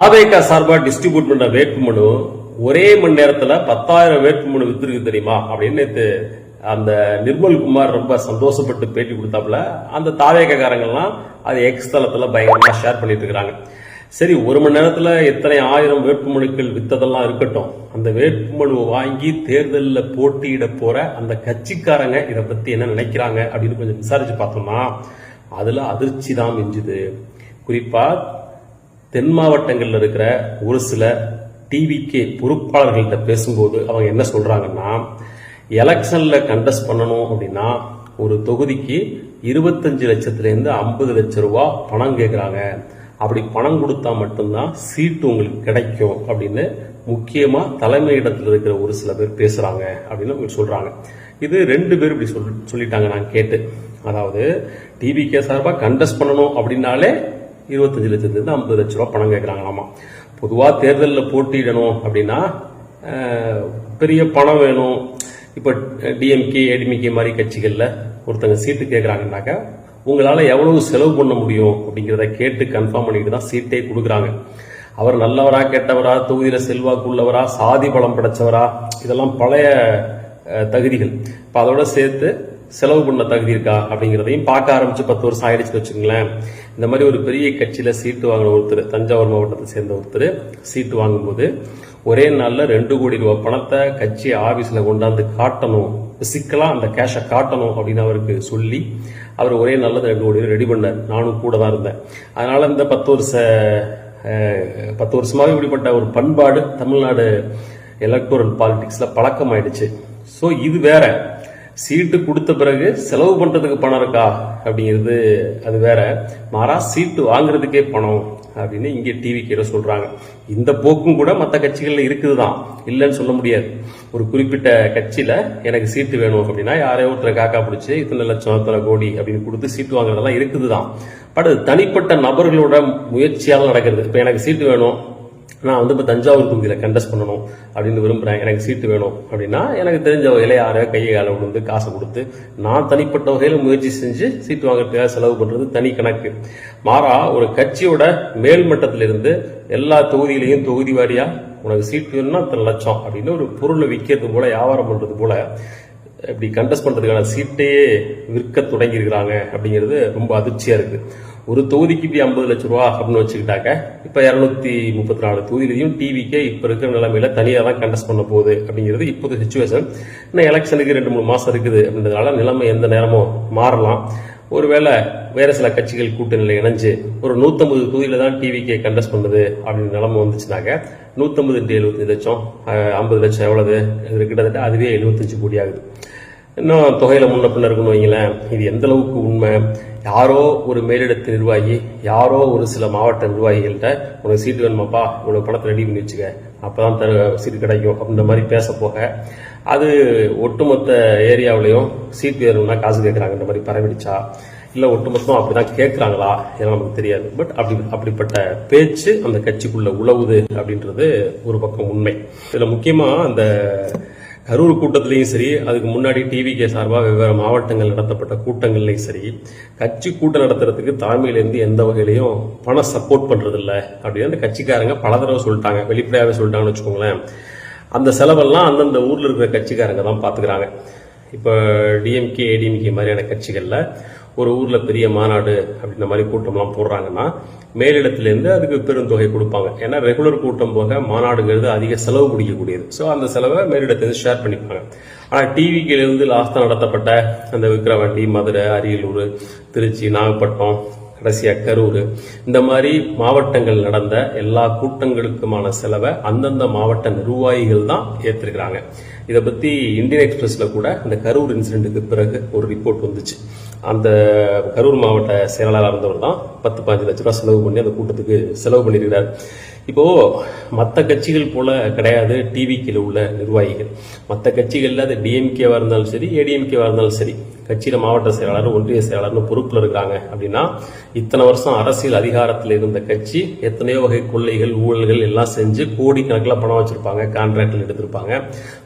தாவேக்கா சார்பா டிஸ்ட்ரிபியூட் பண்ண வேட்புமனு ஒரே மணி நேரத்துல பத்தாயிரம் வேட்புமனு வித்திருக்கு தெரியுமா? அப்படின்னு அந்த நிர்மல் குமார் ரொம்ப சந்தோஷப்பட்டு பேட்டி கொடுத்தாப்புல அந்த தாவேகாரங்கள்லாம் அது எக்ஸ் தளத்துல பயங்கரமா ஷேர் பண்ணிட்டு இருக்கிறாங்க. சரி ஒரு மணி நேரத்துல எத்தனை ஆயிரம் வேட்புமனுக்கள் வித்ததெல்லாம் இருக்கட்டும். அந்த வேட்புமனு வாங்கி தேர்தலில் போட்டியிட போற அந்த கட்சிக்காரங்க இதை பத்தி என்ன நினைக்கிறாங்க அப்படின்னு கொஞ்சம் விசாரிச்சு பார்த்தோம்னா அதுல அதிர்ச்சி தான் மிஞ்சுது. குறிப்பா தென் மாவட்டங்களில் இருக்கிற ஒரு சில டிவிகே பொறுப்பாளர்கள்ட்ட பேசும்போது அவங்க என்ன சொல்கிறாங்கன்னா எலெக்ஷனில் கண்டஸ்ட் பண்ணணும் அப்படின்னா ஒரு தொகுதிக்கு இருபத்தஞ்சு லட்சத்துலேருந்து ஐம்பது லட்சம் ரூபா பணம் கேட்குறாங்க அப்படி பணம் கொடுத்தா மட்டும்தான் சீட்டு உங்களுக்கு கிடைக்கும் அப்படின்னு முக்கியமா தலைமையிடத்தில் இருக்கிற ஒரு சில பேர் பேசுகிறாங்க அப்படின்னு சொல்கிறாங்க இது ரெண்டு பேர் இப்படி சொல் சொல்லிட்டாங்க நான் கேட்டு. அதாவது டிவிகே சார்பாக கண்டஸ்ட் பண்ணணும் அப்படின்னாலே இருபத்தஞ்சு லட்சத்துலேருந்து ஐம்பது லட்ச ரூபா பணம் கேட்குறாங்களாமா. பொதுவாக தேர்தலில் போட்டியிடணும் அப்படின்னா பெரிய பணம் வேணும். இப்போ டிஎம்கே ஏடிஎம்கே மாதிரி கட்சிகளில் ஒருத்தங்க சீட்டு கேட்குறாங்கன்னாக்கா உங்களால் எவ்வளவு செலவு பண்ண முடியும் அப்படிங்கிறத கேட்டு கன்ஃபார்ம் பண்ணிட்டு தான் சீட்டே கொடுக்குறாங்க. அவர் நல்லவரா கெட்டவரா தொகுதியில் செல்வாக்கு உள்ளவரா சாதி பலம் படைச்சவரா இதெல்லாம் பழைய தகுதிகள். இப்போ அதோட சேர்த்து செலவு பண்ண தகுதி இருக்கா அப்படிங்கிறதையும் பார்க்க ஆரம்பிச்சு பத்து வருஷம் ஆயிடுச்சுன்னு வச்சுங்களேன் இந்த மாதிரி ஒரு பெரிய கட்சியில சீட்டு வாங்கின ஒருத்தர் தஞ்சாவூர் மாவட்டத்தை சேர்ந்த ஒருத்தர் சீட்டு வாங்கும்போது ஒரே நாளில் ரெண்டு கோடி ரூபாய் பணத்தை கட்சி ஆபீஸ்ல கொண்டாந்து காட்டணும் பிசிக்கலா அந்த கேஷை காட்டணும் அப்படின்னு அவருக்கு சொல்லி அவர் ஒரே நாளில் ரெண்டு கோடி ரெடி பண்ணார். நானும் கூட தான் இருந்தேன். அதனால இந்த பத்து வருஷ பத்து வருஷமாகவே இப்படிப்பட்ட ஒரு பண்பாடு தமிழ்நாடு எலக்டோரல் பாலிடிக்ஸ்ல பழக்கமாயிடுச்சு. ஸோ இது வேற. சீட்டு கொடுத்த பிறகு செலவு பண்ணுறதுக்கு பணம் இருக்கா அப்படிங்கிறது அது வேற. மாறா சீட்டு வாங்குறதுக்கே பணம் அப்படின்னு இங்கே டிவி கீழே சொல்கிறாங்க இந்த போக்கும் கூட மற்ற கட்சிகளில் இருக்குது தான் இல்லைன்னு சொல்ல முடியாது. ஒரு குறிப்பிட்ட கட்சியில் எனக்கு சீட்டு வேணும் அப்படின்னா யாரையோ ஒருத்தரை காக்கா பிடிச்சி இத்தனை லட்சம் இத்தனை கோடி அப்படின்னு கொடுத்து சீட்டு வாங்குறதெல்லாம் இருக்குதுதான். பட் அது தனிப்பட்ட நபர்களோட முயற்சியால் நடக்கிறது. இப்போ எனக்கு சீட்டு வேணும் நான் வந்து இப்போ தஞ்சாவூர் தொகுதியில் கண்டஸ்ட் பண்ணணும் அப்படின்னு விரும்புகிறேன் எனக்கு சீட்டு வேணும் அப்படின்னா எனக்கு தெரிஞ்ச இலையார கையை காலை விழுந்து காசை கொடுத்து நான் தனிப்பட்ட வகையில் முயற்சி செஞ்சு சீட்டு வாங்குறதுக்காக செலவு பண்ணுறது தனி கணக்கு. மாறா ஒரு கட்சியோட மேல்மட்டத்திலிருந்து எல்லா தொகுதியிலையும் தொகுதி வாரியாக உனக்கு சீட்டு வேணும்னா இத்தனை லட்சம் அப்படின்னு ஒரு பொருளை விற்கிறது போல வியாபாரம் பண்ணுறது போல இப்படி கண்டஸ்ட் பண்ணுறதுக்கான சீட்டையே விற்க தொடங்கியிருக்கிறாங்க அப்படிங்கிறது ரொம்ப அதிர்ச்சியாக இருக்குது ஒரு தொகுதிக்கு இப்படி ஐம்பது லட்சம் ரூபா அப்படின்னு வச்சுக்கிட்டாக்க இப்போ இரநூத்தி முப்பத்தி நாலு தொகுதியிலையும் டிவிக்கே இப்போ இருக்கிற நிலைமையில தனியாக தான் கண்டஸ்ட் பண்ண போகுது அப்படிங்கிறது இப்போது சுச்சுவேஷன் இன்னும் எலெக்ஷனுக்கு ரெண்டு மூணு மாதம் இருக்குது அப்படின்றதுனால நிலைமை எந்த நேரமும் மாறலாம். ஒருவேளை வேற சில கட்சிகள் கூட்டணியில் இணைஞ்சு ஒரு நூற்றம்பது தொகுதியில் தான் டிவிக்கே கண்டஸ்ட் பண்ணுது அப்படின்னு நிலைமை வந்துச்சுனாக்க நூற்றம்பது எழுபத்தஞ்சு லட்சம் ஐம்பது லட்சம் எவ்வளவு? கிட்டத்தட்ட அதுவே எழுபத்தஞ்சு கோடி ஆகுது. இன்னும் தொகையில் முன்ன பின்ன இருக்குன்னு வைங்களேன். இது எந்த அளவுக்கு உண்மை? யாரோ ஒரு மேலிடத்து நிர்வாகி யாரோ ஒரு சில மாவட்ட நிர்வாகிகள்கிட்ட உனக்கு சீட்டு வேணுமாப்பா இவ்வளவு பணத்தை ரெடி பண்ணி வச்சுக்க. அப்பதான் தரு சீட்டு கிடைக்கும் அப்படின்ற மாதிரி பேச போக அது ஒட்டுமொத்த ஏரியாவிலையும் சீட் வேணும்னா காசு கேட்குறாங்கன்ற மாதிரி பரவிடுச்சா? ஒட்டுமொத்தமாக அப்படி அப்படிதான் கேட்குறாங்களா இதெல்லாம் நமக்கு தெரியாது. பட் அப்படி அப்படிப்பட்ட பேச்சு அந்த கட்சிக்குள்ளே உழவுது அப்படின்றது ஒரு பக்கம் உண்மை. இதில் முக்கியமாக அந்த கரூர் கூட்டத்திலையும் சரி அதுக்கு முன்னாடி டிவிகே சார்பாக வெவ்வேறு மாவட்டங்கள் நடத்தப்பட்ட கூட்டங்கள்லையும் சரி கட்சி கூட்டம் நடத்துறதுக்கு தலைமையிலேருந்து எந்த வகையிலையும் பணம் சப்போர்ட் பண்ணுறதில்ல அப்படின்னு அந்த கட்சிக்காரங்க பல தடவை சொல்லிட்டாங்க வெளிப்படையாகவே சொல்லிட்டாங்கன்னு வச்சுக்கோங்களேன். அந்த செலவெல்லாம் அந்தந்த ஊரில் இருக்கிற கட்சிக்காரங்க தான் பார்த்துக்கிறாங்க இப்போ டிஎம்கே ஏடிஎம்கே மாதிரியான கட்சிகளில் ஒரு ஊரில் பெரிய மாநாடு அப்படின்ற மாதிரி கூட்டம்லாம் போடுறாங்கன்னா மேலிடத்துலேருந்து அதுக்கு பெருந்தொகை கொடுப்பாங்க. ஏன்னா ரெகுலர் கூட்டம் போக மாநாடுங்கிறது அதிக செலவு பிடிக்கக்கூடியது. ஸோ அந்த செலவை மேலிடத்துலேருந்து ஷேர் பண்ணிப்பாங்க. ஆனால் டிவிக்கிலிருந்து லாஸ்ட்டாக நடத்தப்பட்ட அந்த விக்கிரவாண்டி மதுரை அரியலூர் திருச்சி நாகப்பட்டினம் கடைசியாக கரூர். இந்த மாதிரி மாவட்டங்கள் நடந்த எல்லா கூட்டங்களுக்குமான செலவை அந்தந்த மாவட்ட நிர்வாகிகள் தான் ஏற்றிருக்கிறாங்க இதை பற்றி இந்தியன் எக்ஸ்பிரஸில் கூட இந்த கரூர் இன்சிடென்ட்டுக்கு பிறகு ஒரு ரிப்போர்ட் வந்துச்சு. அந்த கரூர் மாவட்ட செயலாளராக இருந்தவர் தான் பத்து பதினஞ்சு லட்ச ரூபா செலவு பண்ணி அந்த கூட்டத்துக்கு செலவு பண்ணியிருக்கிறார். இப்போ மற்ற கட்சிகள் போல கிடையாது டிவிக்கில் உள்ள நிர்வாகிகள். மற்ற கட்சிகளில் அது டிஎம்கேவா இருந்தாலும் சரி ஏடிஎம்கேவா இருந்தாலும் சரி கட்சியில் மாவட்ட செயலாளர் ஒன்றிய செயலாளர்னு பொறுப்பில் இருக்கிறாங்க அப்படின்னா இத்தனை வருஷம் அரசியல் அதிகாரத்தில் இருந்த கட்சி எத்தனையோ வகை கொள்ளைகள் ஊழல்கள் எல்லாம் செஞ்சு கோடிக்கணக்கில் பணம் வச்சிருப்பாங்க கான்ட்ராக்டில் எடுத்திருப்பாங்க.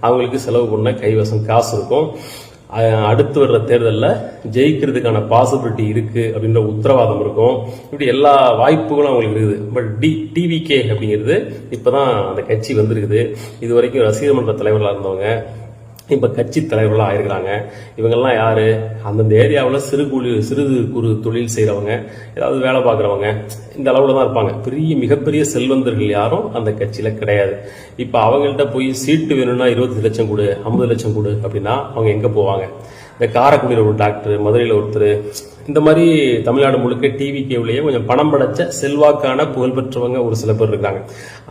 அவங்களுக்கு செலவு பண்ண கைவசம் காசு இருக்கும். அடுத்து வர்ற தேர்தலில் ஜெயிக்கிறதுக்கான பாசிபிலிட்டி இருக்குது அப்படின்ற உத்தரவாதம் இருக்கும். இப்படி எல்லா வாய்ப்புகளும் அவங்களுக்கு இருக்குது. பட் டி டிவிகே அப்படிங்கிறது இப்போ தான் அந்த கட்சி வந்திருக்குது. இது வரைக்கும் ரசிகர் மன்ற தலைவர்களாக இருந்தவங்க இப்போ கட்சி தலைவர்களாக ஆயிருக்கிறாங்க. இவங்கெல்லாம் யார்? அந்தந்த ஏரியாவில் சிறு குழு சிறு குறு தொழில் செய்கிறவங்க ஏதாவது வேலை பார்க்குறவங்க இந்த அளவில் தான் இருப்பாங்க. பெரிய மிகப்பெரிய செல்வந்தர்கள் யாரும் அந்த கட்சியில் கிடையாது. இப்போ அவங்கள்ட்ட போய் சீட்டு வேணும்னா இருபத்தி லட்சம் கொடு ஐம்பது லட்சம் கொடு அப்படின்னா அவங்க எங்கே போவாங்க? இந்த காரைக்குடியில் ஒரு டாக்டர் மதுரையில் ஒருத்தர் இந்த மாதிரி தமிழ்நாடு முழுக்க டிவி கேவிலேயே கொஞ்சம் பணம் படைச்ச செல்வாக்கான புகழ்பெற்றவங்க ஒரு சில பேர் இருக்காங்க.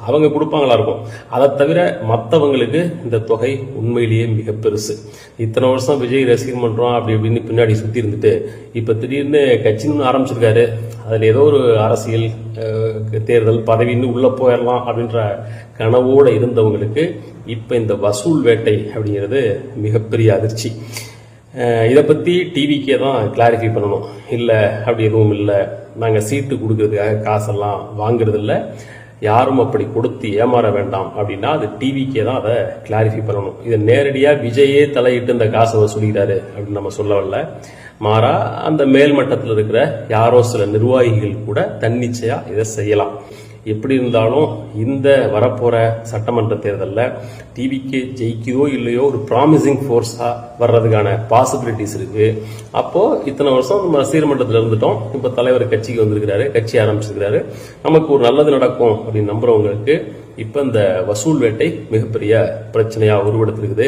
அவங்க கொடுப்பாங்களா இருக்கும். அதை தவிர மற்றவங்களுக்கு இந்த தொகை உண்மையிலேயே மிக பெருசு. இத்தனை வருஷம் விஜய் ரசிகர் மன்றம் அப்படி இப்படின்னு பின்னாடி சுத்தி இருந்துட்டு இப்ப திடீர்னு கட்சின்னு ஆரம்பிச்சிருக்காரு. அதுல ஏதோ ஒரு அரசியல் தேர்தல் பதவின்னு உள்ள போயிடலாம் அப்படின்ற கனவோட இருந்தவங்களுக்கு இப்ப இந்த வசூல் வேட்டை அப்படிங்கிறது மிகப்பெரிய அதிர்ச்சி. இதை பற்றி டிவிக்கே தான் கிளாரிஃபை பண்ணணும். இல்லை அப்படி எதுவும் இல்லை. நாங்கள் சீட்டு கொடுக்கறதுக்காக காசெல்லாம் வாங்குறதில்ல. யாரும் அப்படி கொடுத்து ஏமாற வேண்டாம் அப்படின்னா அது டிவிக்கே தான் அதை கிளாரிஃபை பண்ணணும். இதை நேரடியாக விஜயே தலையிட்டு இந்த காசை வசூலிக்கிறாரு அப்படின்னு நம்ம சொல்ல வரல. மாறா அந்த மேல்மட்டத்தில் இருக்கிற யாரோ சில நிர்வாகிகள் கூட தன்னிச்சையாக இதை செய்யலாம். எப்படி இருந்தாலும் இந்த வரப்போகிற சட்டமன்ற தேர்தலில் டிவிக்கு ஜெயிக்குதோ இல்லையோ ஒரு ப்ராமிசிங் ஃபோர்ஸாக வர்றதுக்கான பாசிபிலிட்டிஸ் இருக்குது அப்போது இத்தனை வருஷம் நம்ம ரசிகர் மன்றத்தில் இருந்துட்டோம். இப்போ தலைவர் கட்சிக்கு வந்திருக்கிறாரு கட்சி ஆரம்பிச்சிருக்கிறாரு. நமக்கு ஒரு நல்லது நடக்கும் அப்படின்னு நம்புறவங்களுக்கு இப்போ இந்த வசூல் வேட்டை மிகப்பெரிய பிரச்சனையாக உருவெடுத்திருக்குது.